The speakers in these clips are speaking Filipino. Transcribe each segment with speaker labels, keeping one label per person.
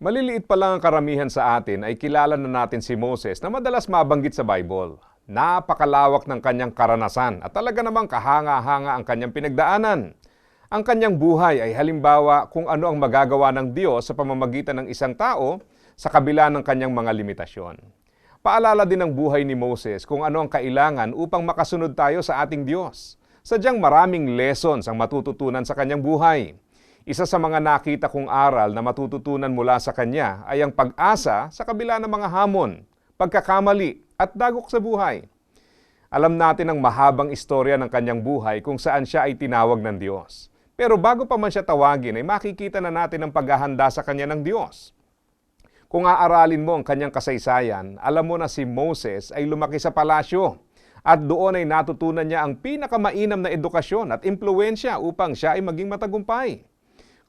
Speaker 1: Maliliit pa lang ang karamihan sa atin ay kilala na natin si Moses na madalas mabanggit sa Bible. Napakalawak ng kanyang karanasan at talaga namang kahanga-hanga ang kanyang pinagdaanan. Ang kanyang buhay ay halimbawa kung ano ang magagawa ng Diyos sa pamamagitan ng isang tao sa kabila ng kanyang mga limitasyon. Paalala din ng buhay ni Moses kung ano ang kailangan upang makasunod tayo sa ating Diyos. Sadyang maraming lessons ang matututunan sa kanyang buhay. Isa sa mga nakita kong aral na matututunan mula sa kanya ay ang pag-asa sa kabila ng mga hamon, pagkakamali at dagok sa buhay. Alam natin ang mahabang istorya ng kanyang buhay kung saan siya ay tinawag ng Diyos. Pero bago pa man siya tawagin ay makikita na natin ang paghahanda sa kanya ng Diyos. Kung aaralin mo ang kanyang kasaysayan, alam mo na si Moses ay lumaki sa palasyo at doon ay natutunan niya ang pinakamainam na edukasyon at impluensya upang siya ay maging matagumpay.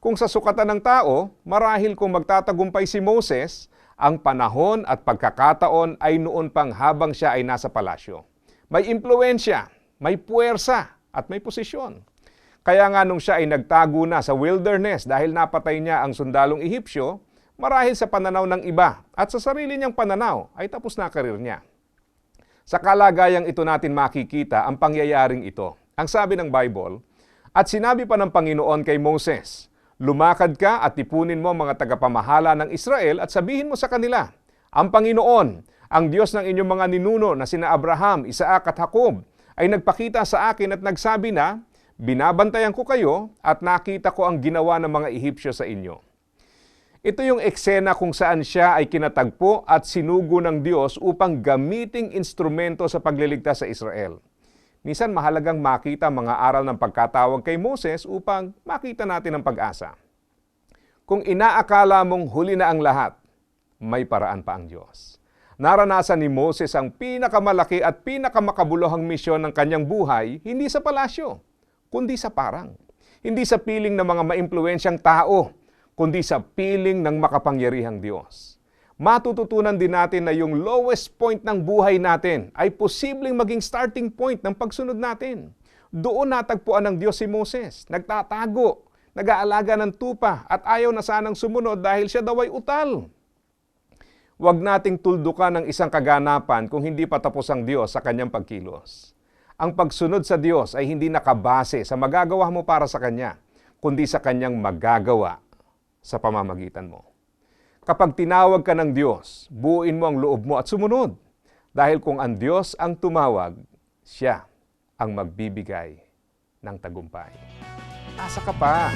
Speaker 1: Kung sa sukatan ng tao, marahil kung magtatagumpay si Moses, ang panahon at pagkakataon ay noon pang habang siya ay nasa palasyo. May impluensya, may puwersa, at may posisyon. Kaya nga nung siya ay nagtago na sa wilderness dahil napatay niya ang sundalong Ehipsyo, marahil sa pananaw ng iba at sa sarili niyang pananaw ay tapos na karir niya. Sa kalagayang ito natin makikita ang pangyayaring ito. Ang sabi ng Bible, At sinabi pa ng Panginoon kay Moses, Lumakad ka at tipunin mo ang mga tagapamahala ng Israel at sabihin mo sa kanila, Ang Panginoon, ang Diyos ng inyong mga ninuno na sina Abraham, Isaac at Jacob, ay nagpakita sa akin at nagsabi na, Binabantayan ko kayo at nakita ko ang ginawa ng mga Ehipsyo sa inyo. Ito yung eksena kung saan siya ay kinatagpo at sinugo ng Diyos upang gamiting instrumento sa pagliligtas sa Israel. Minsan mahalagang makita mga aral ng pagkatawag kay Moses upang makita natin ang pag-asa. Kung inaakala mong huli na ang lahat, may paraan pa ang Diyos. Naranasan ni Moses ang pinakamalaki at pinakamakabuluhang misyon ng kanyang buhay, hindi sa palasyo, kundi sa parang. Hindi sa piling ng mga maimpluwensyang tao, kundi sa piling ng makapangyarihang Diyos. Matututunan din natin na yung lowest point ng buhay natin ay posibleng maging starting point ng pagsunod natin. Doon natagpuan ng Diyos si Moses, nagtatago, nag-aalaga ng tupa at ayaw na sanang sumunod dahil siya daw ay utal. Huwag nating tuldukan ng isang kaganapan kung hindi pa tapos ang Diyos sa kanyang pagkilos. Ang pagsunod sa Diyos ay hindi nakabase sa magagawa mo para sa Kanya, kundi sa Kanyang magagawa sa pamamagitan mo. Kapag tinawag ka ng Diyos, buuin mo ang loob mo at sumunod. Dahil kung ang Diyos ang tumawag, Siya ang magbibigay ng tagumpay. Asa ka pa?